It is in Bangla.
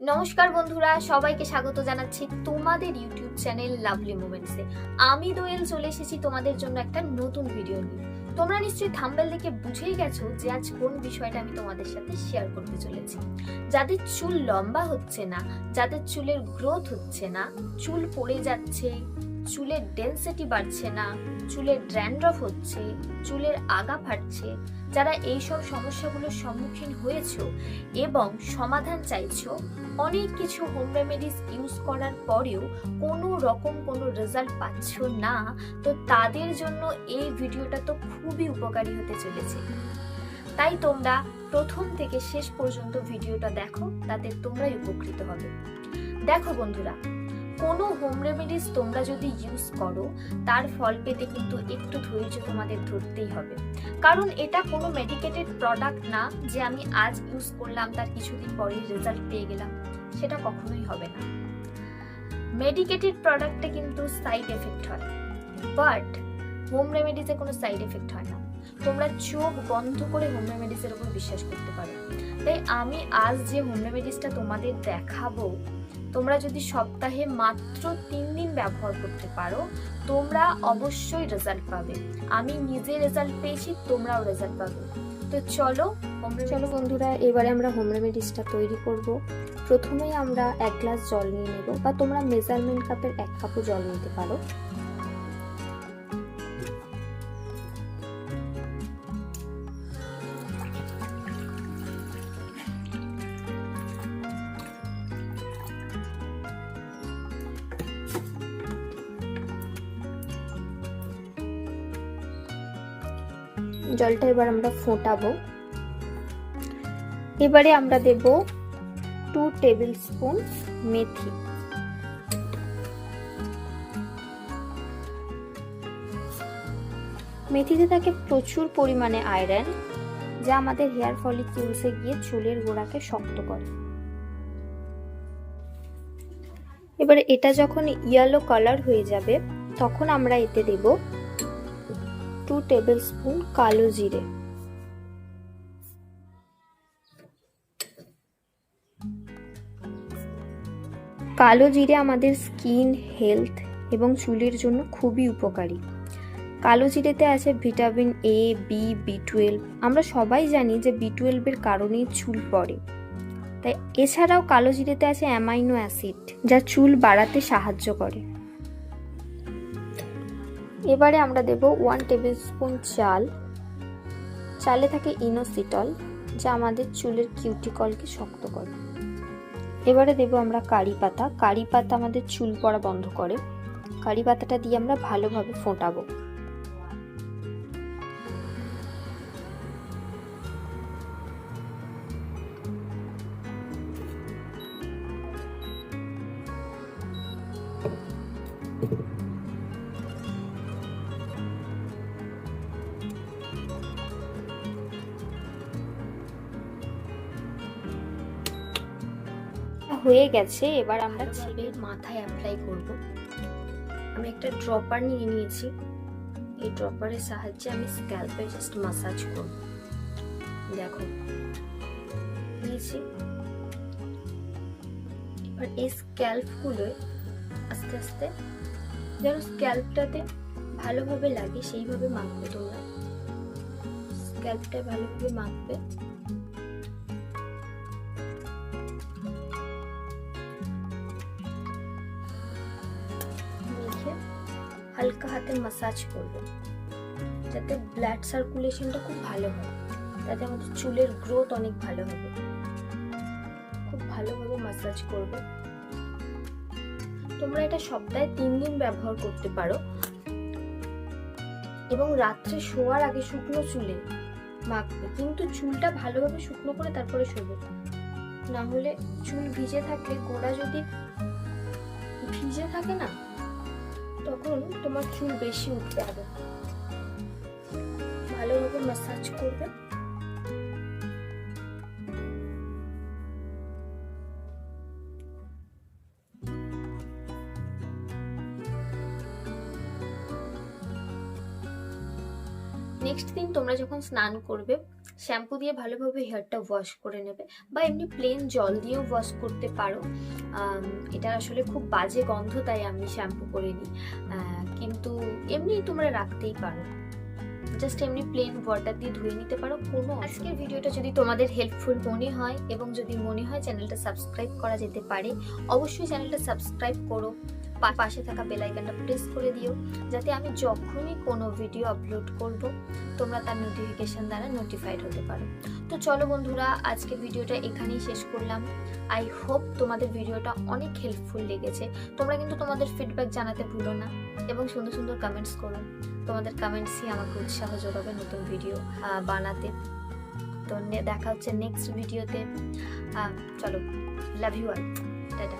নমস্কার বন্ধুরা, সবাইকে স্বাগত জানাচ্ছি তোমাদের ইউটিউব চ্যানেল লাভলি মুমেন্টসে। আমি দোয়েল, চলে এসেছি তোমাদের জন্য একটা নতুন ভিডিও নিয়ে। তোমরা নিশ্চয়ই থাম্বেল দেখে বুঝেই গেছো যে আজ কোন বিষয়টা আমি তোমাদের সাথে শেয়ার করতে চলেছি। যাদের চুল লম্বা হচ্ছে না, যাদের চুলের গ্রোথ হচ্ছে না, চুল পড়ে যাচ্ছে চুলের ডেন্সিটি বাড়ছে না, চুলের ড্র্যান্ড্রফ হচ্ছে, চুলের আগা ফাটছে, যারা এইসব সমস্যাগুলোর সম্মুখীন হয়েছো এবং সমাধান চাইছো, অনেক কিছু হোম রেমেডিস ইউজ করার পরেও কোনো রকম কোনো রেজাল্ট পাচ্ছ না, তো তাদের জন্য এই ভিডিওটা তো খুবই উপকারী হতে চলেছে। তাই তোমরা প্রথম থেকে শেষ পর্যন্ত ভিডিওটা দেখো, তাতে তোমরাই উপকৃত হবে। দেখো বন্ধুরা কোনো হোম রেমেডিস তোমরা যদি ইউজ করো, তার ফল পেতে কিন্তু একটু ধৈর্য তোমাদের ধরতেই হবে। কারণ এটা কোনো মেডিকেটেড প্রোডাক্ট না যে আমি আজ ইউজ করলাম, তার কিছুদিন পরেই রেজাল্ট পেয়ে গেলাম। সেটা কখনোই হবে না। মেডিকেটেড প্রোডাক্টে কিন্তু সাইড এফেক্ট হয়। বাট হোম রেমেডিসে কোনো সাইড এফেক্ট হয় না। তোমরা চোখ বন্ধ করে হোম রেমেডিসের উপর বিশ্বাস করতে পারো। তাই আমি আজ যে হোম রেমেডিসটা তোমাদের দেখাবো তোমরা যদি সপ্তাহে মাত্র তিন দিন ব্যবহার করতে পারো, তোমরা অবশ্যই রেজাল্ট পাবে। আমি নিজে রেজাল্ট পেয়েছি, তোমরাও রেজাল্ট পাবে। তো চলো চলো বন্ধুরা, এবারে আমরা হোম রেমেডিসটা তৈরি করব। প্রথমেই আমরা এক গ্লাস জল নিয়ে নেব, বা তোমরা মেজারমেন্ট কাপের এক কাপও জল নিতে পারো। জলটা এবার আমরা ফোটাবো। এবারে আমরা দেব টু টেবিল স্পুন মেথি। মেথিতে থাকে প্রচুর পরিমাণে আয়রন যা আমাদের হেয়ার ফলিকিউলসে গিয়ে চুলের গোড়াকে শক্ত করে। এবারে এটা যখন ইয়েলো কালার হয়ে যাবে, তখন আমরা এতে দেব টু টেবিল স্পুন কালো জিরে। কালো জিরে আমাদের স্কিন হেলথ এবং চুলের জন্য খুবই উপকারী। কালো জিরেতে আছে vitamin A B B twelve আমরা সবাই জানি যে বি টুয়েলভের কারণেই চুল পড়ে। তাই এছাড়াও কালো জিরেতে আছে অ্যামাইনো অ্যাসিড যা চুল বাড়াতে সাহায্য করে। এবারে আমরা দেব ওয়ান টেবিল স্পুন চাল। চালে থাকে ইনোসিটল, যা আমাদের চুলের কিউটিকলকে শক্ত করে। এবারে দেব আমরা কারি পাতা। কারি পাতা আমাদের চুল পড়া বন্ধ করে। কারি পাতাটা দিয়ে আমরা ভালোভাবে ফোটাবো। হয়ে গেছে, এবার আমরা ছেড়ে মাথায় অ্যাপ্লাই করব। আমি একটা ড্রপার নিয়ে নিয়েছি। এই ড্রপারের সাহায্যে আমি স্ক্যাল্পে জাস্ট মাসাজ করব। দেখো, নিয়েছি। এবার এই স্ক্যাল্পগুলোয় আস্তে আস্তে, যেন স্ক্যাল্পটাতে ভালোভাবে লাগে, সেইভাবে মাখবে তোমরা। স্ক্যাল্পটা ভালোভাবে মাখবে। হালকা হাতে মাসাজ করবে। যাতে ব্লাড সার্কুলেশনটা খুব ভালো হয়। তাতে আমাদের চুলের গ্রোথ অনেক ভালো হবে। খুব ভালোভাবে মাসাজ করবে। তোমরা এটা সপ্তাহে তিন দিন ব্যবহার করতে পারো। এবং রাত্রে শোয়ার আগে শুকনো চুলে মাখবে। কিন্তু চুলটা ভালোভাবে শুকনো করে তারপরে শোবে। না হলে চুল ভিজে থাকলে গোড়া যদি ভিজে থাকে না তখন তোমার চুল বেশি উঠতে হবে ভালোভাবে ম্যাসাজ করবে। নেক্সট দিন তোমরা যখন স্নান করবে শ্যাম্পু দিয়ে ভালোভাবে হেয়ারটা ওয়াশ করে নেবে বা এমনি প্লেন জল দিয়েও ওয়াশ করতে পারো। এটা আসলে খুব বাজে গন্ধ তাই আমি শ্যাম্পু করে নিই। আহ, কিন্তু এমনি তোমরা রাখতেই পারো। জাস্ট এমনি প্লেন ওয়াটার দিয়ে ধুয়ে নিতে পারো কোনো আজকের ভিডিওটা যদি তোমাদের হেল্পফুল মনে হয় এবং যদি মনে হয় চ্যানেলটা সাবস্ক্রাইব করা যেতে পারে অবশ্যই চ্যানেলটা সাবস্ক্রাইব করো। পাশে থাকা বেল আইকনটা প্রেস করে দিও যাতে আমি যখনই কোনো ভিডিও আপলোড করব তোমরা তার নোটিফিকেশন দ্বারা নোটিফাইড হতে পারো। তো চলো বন্ধুরা আজকে ভিডিওটা এখানেই শেষ করলাম। আই হোপ তোমাদের ভিডিওটা অনেক হেল্পফুল লেগেছে। তোমরা কিন্তু তোমাদের ফিডব্যাক জানাতে ভুলো না এবং সুন্দর সুন্দর কমেন্টস করো। তোমাদের কমেন্টসই আমাকে উৎসাহ যোগাবে নতুন ভিডিও বানাতে। তো দেখা হচ্ছে নেক্সট ভিডিওতে চলো লাভ ইউ অল টাটা।